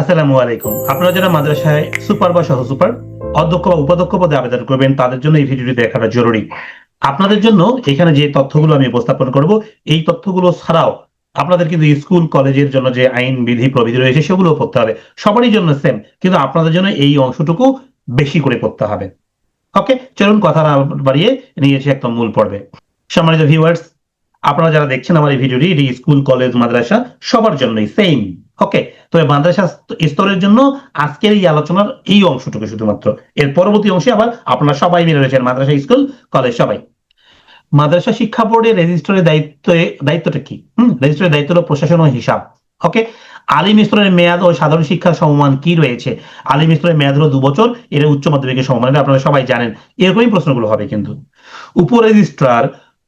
আসসালামু আলাইকুম। আপনারা যারা মাদ্রাসায় সুপার বা সহ সুপার, অধ্যক্ষ বা উপাধ্যক্ষ পদে আবেদন করবেন, তাদের জন্য এই ভিডিওটি দেখাটা জরুরি। আপনাদের জন্য এখানে যে তথ্যগুলো আমি উপস্থাপন করব, এই তথ্যগুলো ছাড়াও আপনাদের কিন্তু স্কুল, কলেজের জন্য যে আইন, বিধি প্রবিধি রয়েছে, সেগুলো পড়তে হবে। সবারই জন্য সেম কিন্তু আপনাদের জন্য এই অংশটুকু বেশি করে পড়তে হবে। ওকে চলুন কথা না বাড়িয়ে নিয়েছি একদম মূল পর্বে। সম্মানিত ভিউয়ার্স আপনারা যারা দেখছেন আমার এই ভিডিওটি, এটি স্কুল, কলেজ, মাদ্রাসা, সবার জন্যই সেম ওকে তবে মাদ্রাসা স্তরের জন্য আজকের এই আলোচনার এই অংশটুকু শুধুমাত্র। এর পরবর্তী অংশে আবার আপনারা সবাই মিলে রয়েছেন, মাদ্রাসা স্কুল, কলেজ সবাই। মাদ্রাসা শিক্ষা বোর্ডের রেজিস্ট্রারের দায়িত্ব, দায়িত্বটা কি? হম রেজিস্ট্রারের দায়িত্ব হলো প্রশাসন ও হিসাব। ওকে আলিম স্তরের মেয়াদ ও সাধারণ শিক্ষার সমমান কি রয়েছে? আলিম স্তরের মেয়াদ হলো দু বছর এর উচ্চ মাধ্যমিকের সমমান এটা আপনারা সবাই জানেন। এরকমই প্রশ্নগুলো হবে কিন্তু। উপ রেজিস্ট্রার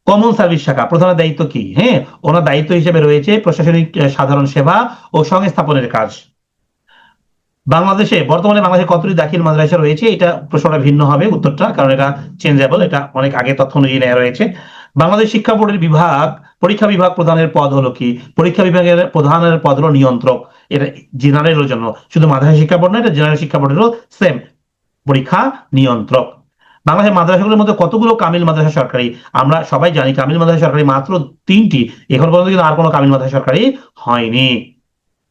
কমন সার্ভিস শাখা প্রধানের দায়িত্ব কি? হ্যাঁ ওনার দায়িত্ব হিসেবে রয়েছে প্রশাসনিক সাধারণ সেবা ও সংস্থাপনের কাজ। বাংলাদেশে, বর্তমানে বাংলাদেশে কতটি দাখিল মাদ্রাসা রয়েছে, এটা প্রশ্নটা ভিন্ন হবে উত্তরটা, কারণ এটা চেঞ্জেবল এটা অনেক আগে তথ্য অনুযায়ী নেওয়া রয়েছে। বাংলাদেশ শিক্ষা বোর্ডের বিভাগ, পরীক্ষা বিভাগ প্রধানের পদ হলো কি? পরীক্ষা বিভাগের প্রধানের পদ হলো নিয়ন্ত্রক। এটা জেনারেলের জন্য। শুধু মাদ্রাসা শিক্ষা বোর্ড না, এটা জেনারেল শিক্ষা বোর্ডেরও সেম পরীক্ষা নিয়ন্ত্রক। বাংলাদেশের মাদ্রাসাগুলোর মধ্যে কতগুলো কামিল মাদ্রাসা সরকারি? আমরা সবাই জানি কামিল মাদ্রাসা সরকারি মাত্র তিনটি। এখন পর্যন্ত কিন্তু আর কোনো কামিল মাদ্রাসা সরকারি হয়নি।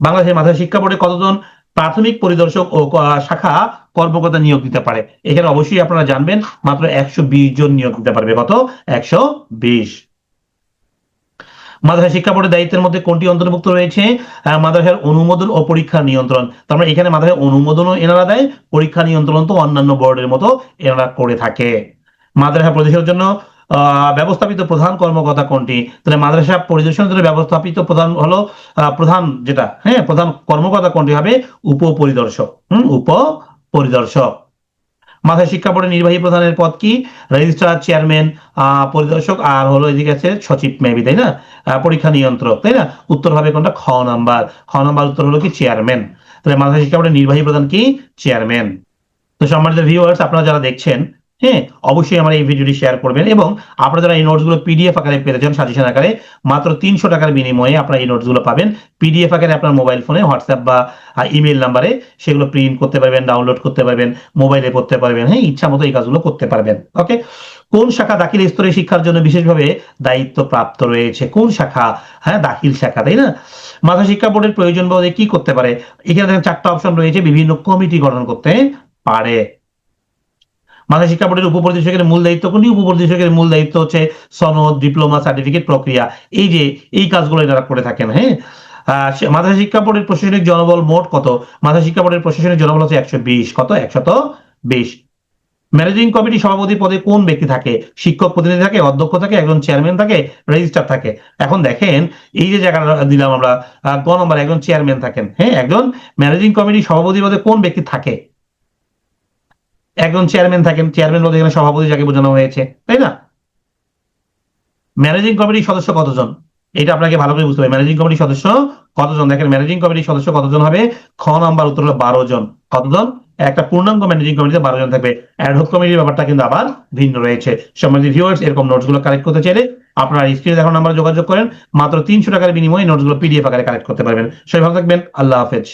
বাংলাদেশের মাদ্রাসা শিক্ষা বোর্ডে কতজন প্রাথমিক পরিদর্শক ও শাখা কর্মকর্তা নিয়োগ দিতে পারে? এখানে অবশ্যই আপনারা জানবেন, মাত্র একশো বিশ জন নিয়োগ দিতে পারবে। কত একশো বিশ। মাদ্রাসা শিক্ষা বোর্ডের দায়িত্বের মধ্যে কোনটি অন্তর্ভুক্ত রয়েছে? মাদ্রাসার অনুমোদন ও পরীক্ষা নিয়ন্ত্রণ। তার মানে এখানে মাদ্রাসার অনুমোদনও এনারা দেয়, পরীক্ষা নিয়ন্ত্রণ তো অন্যান্য বোর্ডের মতো এনারা করে থাকে। মাদ্রাসা প্রদেশের জন্য ব্যবস্থাপিত প্রধান কর্মকর্তা কোনটি? তাহলে মাদ্রাসা পরিদর্শনের জন্য ব্যবস্থাপিত প্রধান হলো প্রধান যেটা হ্যাঁ প্রধান কর্মকর্তা কোনটি হবে? উপ পরিদর্শক হম উপ পরিদর্শক মাদ্রাসা শিক্ষা বোর্ডের নির্বাহী প্রধানের পদ কি? রেজিস্ট্রার চেয়ারম্যান পরিদর্শক, আর হলো এদিকে আছে সচিব মেবি তাই না? পরীক্ষা নিয়ন্ত্রক, তাই না? উত্তর হবে কোনটা? খ নাম্বার। খ নাম্বার উত্তর হলো কি? চেয়ারম্যান তাহলে মাথায় শিক্ষা বোর্ডের নির্বাহী প্রধান কি? চেয়ারম্যান তো সম্মানিত ভিউয়ার্স আপনারা যারা দেখছেন হ্যাঁ অবশ্যই আমার এই ভিডিওটি শেয়ার করবেন এবং আপনারা যারা এই নোটসগুলো পিডিএফ আকারে পেতে চান সাজেশন আকারে, মাত্র তিনশো টাকার বিনিময়ে আপনারা এই নোটসগুলো পাবেন। পিডিএফ আকারে আপনার মোবাইল ফোনে হোয়াটসঅ্যাপ বা ইমেল নাম্বারে সেগুলো প্রিন্ট করতে পারবেন ডাউনলোড করতে পারবেন মোবাইলে পড়তে পারবেন হ্যাঁ ইচ্ছা মতো এই কাজগুলো করতে পারবেন। ওকে কোন শাখা দাখিল স্তরে শিক্ষার জন্য বিশেষভাবে দায়িত্ব প্রাপ্ত রয়েছে? কোন শাখা? হ্যাঁ দাখিল শাখা, তাই না? মাথা শিক্ষা বোর্ডের প্রয়োজন বোধে কি করতে পারে? এখানে চারটা অপশন রয়েছে, বিভিন্ন কমিটি গঠন করতে পারে। মাথা শিক্ষা বোর্ডের উপপরিদর্শকের মূল দায়িত্ব কোনটি? উপপরিদর্শকের মূল দায়িত্ব হচ্ছে সনদ, ডিপ্লোমা, সার্টিফিকেট, প্রক্রিয়া। এই যে, এই কাজগুলো এনারা করে থাকেন হ্যাঁ? মাদ্রাসা শিক্ষা বোর্ডের প্রশাসনিক জনবল মোট কত? মাদ্রাসা শিক্ষা বোর্ডের প্রশাসনিক জনবল হচ্ছে একশো বিশ। কত? একশত বিশ। ম্যানেজিং কমিটি সভাপতি পদে কোন ব্যক্তি থাকে? শিক্ষক প্রতিনিধি থাকে, অধ্যক্ষ থাকে, একজন চেয়ারম্যান থাকে, রেজিস্ট্রার থাকে। এখন দেখেন, এই যে জায়গাটা দিলাম আমরা ক নম্বর একজন চেয়ারম্যান থাকেন হ্যাঁ? একজন ম্যানেজিং কমিটি সভাপতি পদে কোন ব্যক্তি থাকে? একজন চেয়ারম্যান থাকেন চেয়ারম্যান বলতে এখানে সভাপতি যাকে বোঝানো হয়েছে, তাই না? ম্যানেজিং কমিটির সদস্য কতজন? এটা আপনাকে ভালো করে বুঝতে হবে। ম্যানেজিং কমিটির সদস্য কতজন? দেখেন ম্যানেজিং কমিটির সদস্য কতজন হবে? খ নাম্বার উত্তর হলো বারো জন। কতজন? একটা পূর্ণাঙ্গ ম্যানেজিং কমিটিতে বারো জন থাকবে। অ্যাডহক কমিটির ব্যাপারটা কিন্তু আবার ভিন্ন রয়েছে। সম্মানিত ভিউয়ার্স এরকম নোটসগুলো কালেক্ট করতে চাইলে আপনারা স্ক্রিনে দেখানো নাম্বারে যোগাযোগ করেন। মাত্র তিনশো টাকার বিনিময়ে নোটসগুলো পিডিএফ আকারে কালেক্ট করতে পারবেন। সবাই ভালো থাকবেন। আল্লাহ হাফেজ।